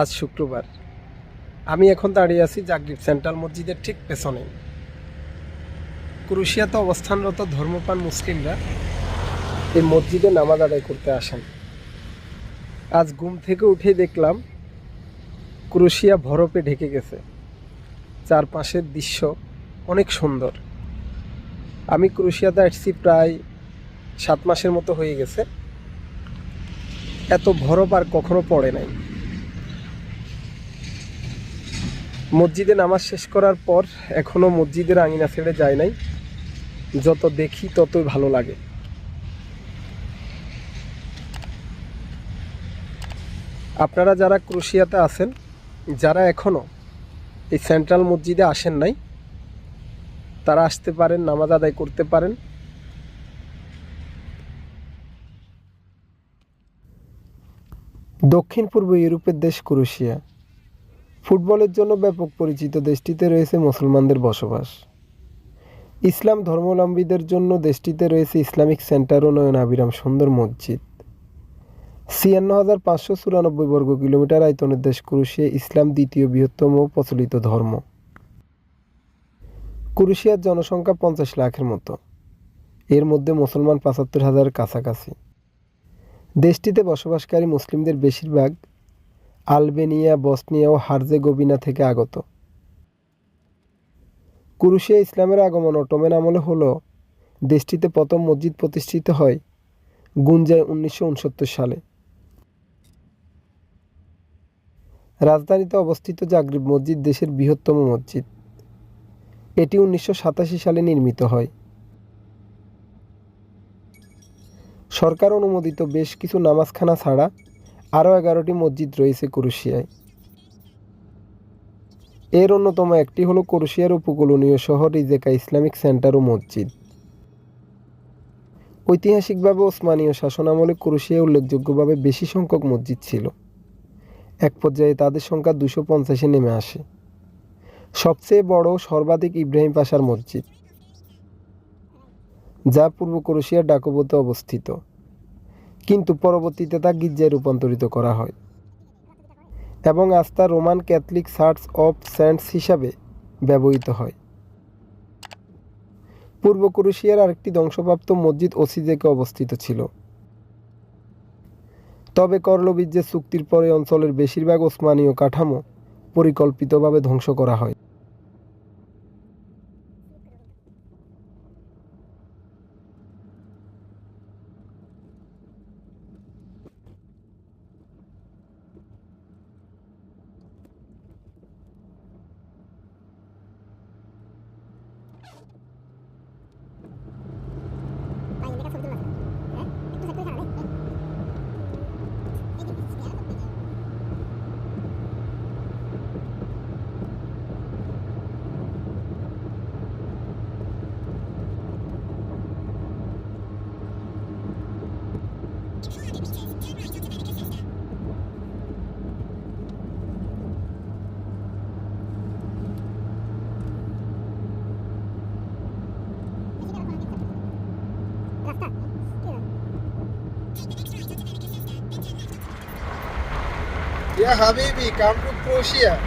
আজ শুক্রবার। আমি এখন দাঁড়িয়ে আছি জাগরিব সেন্ট্রাল মসজিদের ঠিক পেছনে। ক্রুশিয়াতে অবস্থানরত ধর্মপান মুসলিমরা এই মসজিদে নামাজ আদায় করতে আসেন। আজ ঘুম থেকে উঠে দেখলাম ক্রুশিয়া বরফে ঢেকে গেছে। চারপাশের দৃশ্য অনেক সুন্দর। আমি ক্রুশিয়াতে আসছি প্রায় সাত মাসের মতো হয়ে গেছে। এত বরফ আর কখনো পড়ে নাই। মসজিদে নামাজ শেষ করার পর এখনও মসজিদের আঙিনা ছেড়ে যায় নাই। যত দেখি ততই ভালো লাগে। আপনারা যারা ক্রোশিয়াতে আছেন, যারা এখনও এই সেন্ট্রাল মসজিদে আসেন নাই, তারা আসতে পারেন, নামাজ আদায় করতে পারেন। দক্ষিণ পূর্ব ইউরোপের দেশ ক্রোশিয়া। ফুটবলের জন্য ব্যাপক পরিচিত দেশটিতে রয়েছে মুসলমানদের বসবাস। ইসলাম ধর্মাবলম্বীদের জন্য দেশটিতে রয়েছে ইসলামিক সেন্টার ও নয়নাবিরাম সুন্দর মসজিদ। ছিয়ান্ন হাজার পাঁচশো চুরানব্বই বর্গ কিলোমিটার আয়তনের দেশ ক্রুশিয়া, ইসলাম দ্বিতীয় বৃহত্তম প্রচলিত ধর্ম। ক্রুশিয়ার জনসংখ্যা পঞ্চাশ লাখের মতো। এর মধ্যে মুসলমান পঁচাত্তর হাজার কাছাকাছি। দেশটিতে বসবাসকারী মুসলিমদের বেশিরভাগ আলবেনিয়া, বসনিয়া ও হার্জেগোভিনা থেকে আগত। কুরুশিয়া ইসলামের আগমন অটোমেন আমলে হলো, দেশটিতে প্রথম মসজিদ প্রতিষ্ঠিত হয় গুঞ্জায় উনিশশো উনসত্তর সালে। রাজধানীতে অবস্থিত জাগরিব মসজিদ দেশের বৃহত্তম মসজিদ। এটি উনিশশো সাতাশি সালে নির্মিত হয়। সরকার অনুমোদিত বেশ কিছু নামাজখানা ছাড়া আরও এগারোটি মসজিদ রয়েছে কুরুশিয়ায়। এর অন্যতম একটি হলো কুরুশিয়ার উপকূলনীয় শহর রিজেকা ইসলামিক সেন্টার ও মসজিদ। ঐতিহাসিকভাবে ওসমানীয় শাসনামলে কুরুশিয়ায় উল্লেখযোগ্যভাবে বেশি সংখ্যক মসজিদ ছিল। এক পর্যায়ে তাদের সংখ্যা দুশো পঞ্চাশে নেমে আসে। সবচেয়ে বড় সর্বাধিক ইব্রাহিম পাশার মসজিদ, যা পূর্ব ক্রোশিয়ার ডাকোবোতে অবস্থিত। কিন্তু পরবর্তীতে তা গির্জায় রূপান্তরিত করা হয়। এবং তা Roman Catholic church of saints হিসাবে ব্যবহৃত হয়। পূর্ব ক্রোশিয়ার আরেকটি ধ্বংসপ্রাপ্ত মসজিদ ওসিজেকে অবস্থিত ছিল। তবে করলবীর্যের চুক্তির পরে অঞ্চলের বেশিরভাগ ওসমানীয় কাঠামো পরিকল্পিতভাবে ধ্বংস করা হয়। Thank you. يا حبيبي كم روسيا